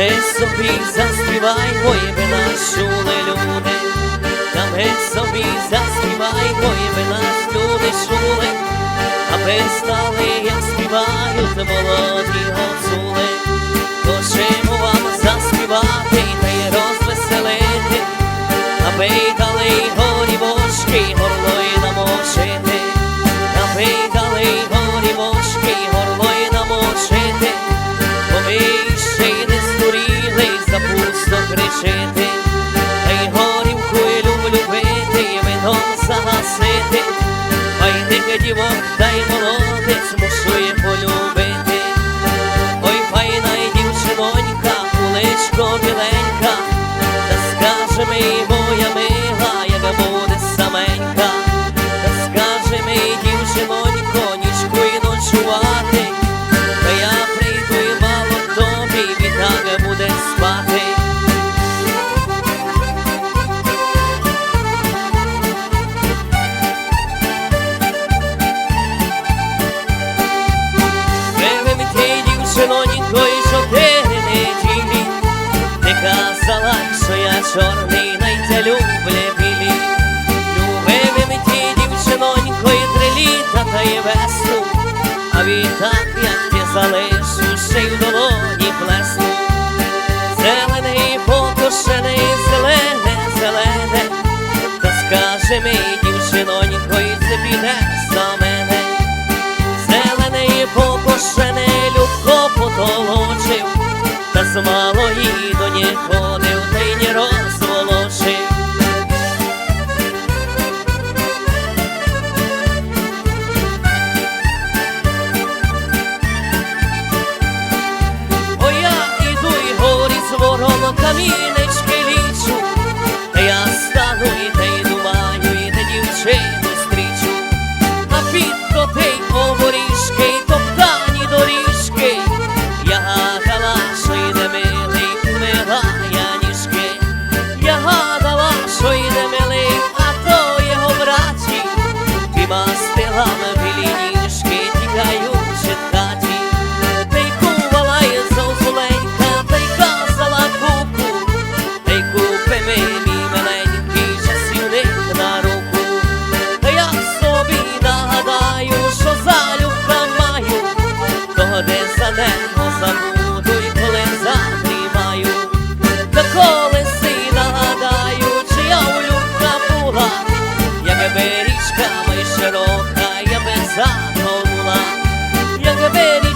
ми собі заспівай, ой, ви нас чули люди, та ми собі заспівай, ой, ви нас люди чули, аби знали, як співають молоді гуцули. Хочемо вам заспівати та й розвеселити, аби й дали горі вошки, горло й намочити, shit ті дівчинонько і чотири неділі, ти казала, що я чорний, любле білі. Любив ті дівчинонько і три літа та й весну, а відтак, як ти залишу, ще й в долоні плесну. Зелений покошений, зелене, зелене, та скаже мій дівчинонько, і це піде за мене. Зелений покошений camino доріжками широка я би затонула, якби